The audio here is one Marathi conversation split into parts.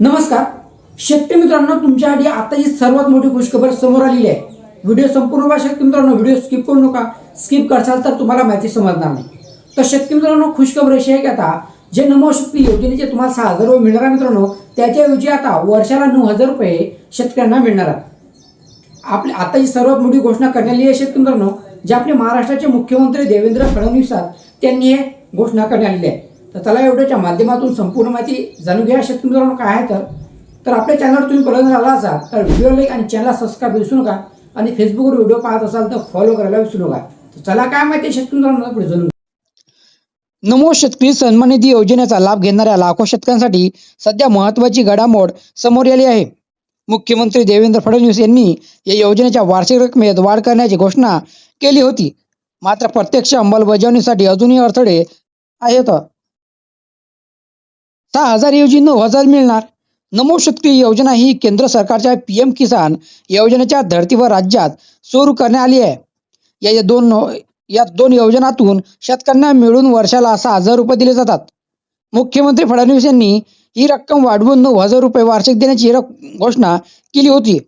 नमस्कार. शेतकरी मित्रांनो तुमच्यासाठी आताची सर्वात मोठी खुशखबर समोर आलेली आहे. व्हिडिओ संपूर्ण बघा शेतकरी मित्रांनो व्हिडिओ स्किप करू नका. स्किप करसाल तर तुम्हाला माहिती समजणार नाही. तर शेतकरी मित्रांनो खुशखबर अशी आहे की आता जे नमो शक्ती योजनेचे तुम्हाला सहा हजार रुपये मिळणार आहे मित्रांनो त्याच्याऐवजी आता वर्षाला नऊ हजार रुपये शेतकऱ्यांना मिळणार आहेत. आपली आताची सर्वात मोठी घोषणा करण्यात आली आहे शेतकरी मित्रांनो जे आपले महाराष्ट्राचे मुख्यमंत्री देवेंद्र फडणवीस आहेत त्यांनी हे घोषणा करण्यात आलेली आहे. तर चला एवढ्याच्या माध्यमातून संपूर्ण माहिती जाणून घ्या. शेतकरी मित्रांनो काय आहे तर? तर आपल्या चॅनलवर तुम्ही पहिल्यांदा आला असाल तर व्हिडिओ लाईक आणि चॅनलला सबस्क्राईब विसरू नका. आणि फेसबुकवर व्हिडिओ पाहत असाल तर फॉलो करायला विसरू नका. तर चला काय माहिती शेतकरी मित्रांनो? पुढे जाणून नमो शेतकरी सन्मान निधी योजनेचा लाभ घेणाऱ्या लाखो शेतकऱ्यांसाठी सध्या महत्वाची घडामोड समोर आली आहे. मुख्यमंत्री देवेंद्र फडणवीस यांनी या योजनेच्या वार्षिक रकमेत वाढ करण्याची घोषणा केली होती. मात्र प्रत्यक्ष अंमलबजावणीसाठी अजूनही अडथळे आहेत. सहा हजार ऐवजी नऊ हजार मिळणार. नमो शक्ती योजना ही केंद्र सरकारच्या पी एम किसान योजनेच्या धर्तीवर राज्यात सुरू करण्यात आली आहे. या या दोन या दोन योजनातून शेतकऱ्यांना मिळून वर्षाला सहा हजार रुपये दिले जातात. मुख्यमंत्री फडणवीस यांनी ही रक्कम वाढवून नऊ हजार रुपये वार्षिक देण्याची घोषणा केली होती.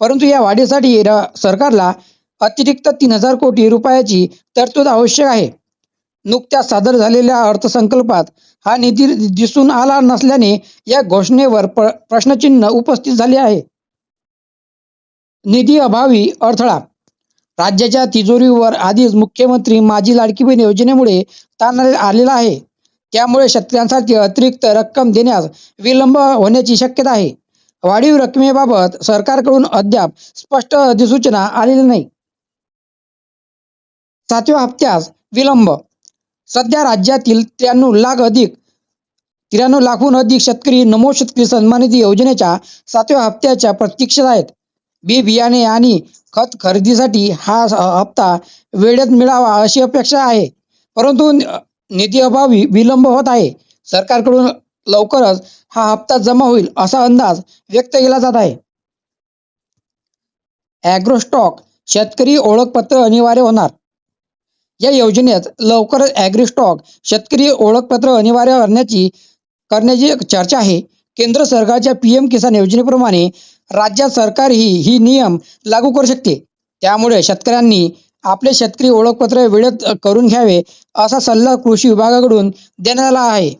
परंतु या वाढीसाठी र- सरकारला अतिरिक्त तीन हजार कोटी रुपयाची तरतूद आवश्यक आहे. नुकत्याच सादर झालेल्या अर्थसंकल्पात हा निधी दिसून आला नसल्याने या घोषणेवर प्र- प्रश्नचिन्ह उपस्थित झाले आहे. निधी अभावी अडथळा. राज्याच्या तिजोरीवर आधीच मुख्यमंत्री माझी लाडकी बहीण योजनेमुळे ताण आलेला आहे. त्यामुळे शेतकऱ्यांसाठी अतिरिक्त रक्कम देण्यास विलंब होण्याची शक्यता आहे. वाढीव रकमेबाबत सरकारकडून अद्याप स्पष्ट अधिसूचना आलेली नाही. सातव्या हप्त्यास विलंब सध्या राज्यातील त्र्याण्णव लाख अधिक त्र्याण्णव लाखहून अधिक शेतकरी नमो शेतकरी सन्मान निधी योजनेच्या सातव्या हप्त्याच्या प्रतीक्षेत आहेत. बी बियाणे आणि खत खरेदीसाठी हा हप्ता वेळेत मिळावा अशी अपेक्षा आहे. परंतु निधी अभावी विलंब होत आहे. सरकारकडून लवकरच हा हप्ता जमा होईल असा अंदाज व्यक्त केला जात आहे. ॲग्रोस्टॉक शेतकरी ओळखपत्र अनिवार्य होणार. या योजनेत लवकरच ॲग्रीस्टॉक शेतकरी ओळखपत्र अनिवार्य करण्याची करण्याची चर्चा आहे. केंद्र सरकारच्या पी एम किसान योजनेप्रमाणे राज्यात सरकार ही नियम लागू करू शकते. त्यामुळे शेतकऱ्यांनी आपले शेतकरी ओळखपत्र वेळेत करून घ्यावे असा सल्ला कृषी विभागाकडून देण्यात आला आहे.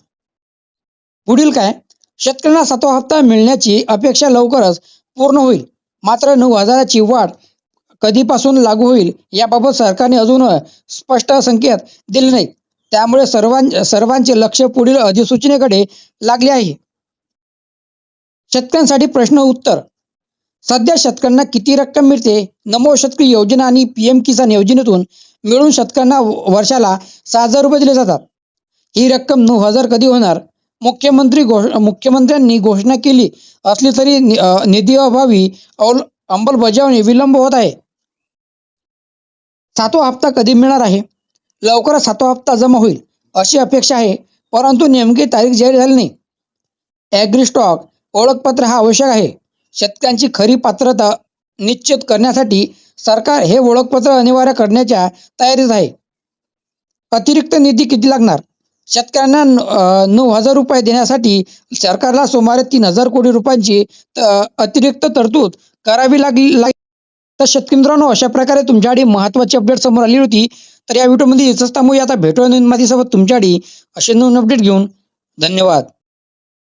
पुढील काय? शेतकऱ्यांना सातवा हप्ता मिळण्याची अपेक्षा लवकरच पूर्ण होईल. मात्र नऊ हजाराची वाढ कधीपासून लागू होईल याबाबत सरकारने अजून स्पष्ट संकेत दिले नाहीत. त्यामुळे सर्वां सर्वांचे लक्ष पुढील अधिसूचनेकडे लागले आहे. शेतकऱ्यांसाठी प्रश्न उत्तर. सध्या शेतकऱ्यांना किती रक्कम मिळते? नमो शेतकरी योजना आणि पीएम किसान योजनेतून मिळून शेतकऱ्यांना वर्षाला सहा हजार रुपये दिले जातात. ही रक्कम नऊ हजार कधी होणार? मुख्यमंत्री घोष मुख्यमंत्र्यांनी घोषणा केली असली तरी निधी अभावी अवल अंमलबजावणी विलंब होत आहे. सातवा हप्ता कधी मिळणार आहे? लवकरच सातवा हप्ता जमा होईल अशी अपेक्षा आहे परंतु नेमकी तारीख जाहीर झाली नाही. ॲग्री स्टॉक ओळखपत्र हा आवश्यक आहे. शेतकऱ्यांची खरी पात्रता निश्चित करण्यासाठी सरकार हे ओळखपत्र अनिवार्य करण्याच्या तयारीत आहे. अतिरिक्त निधी किती लागणार? शेतकऱ्यांना नऊ हजार रुपये देण्यासाठी सरकारला सुमारे तीन हजार कोटी रुपयांची अतिरिक्त तरतूद करावी लागली लाग- तर शेतकरी मित्रांनो अशा प्रकारे तुमच्यासाठी महत्वाची अपडेट समोर आली होती. तर या व्हिडिओमध्ये याच थांबूया. आता भेटूया नवीन माहितीसोबत तुमच्यासाठी असे नवीन अपडेट घेऊन. धन्यवाद.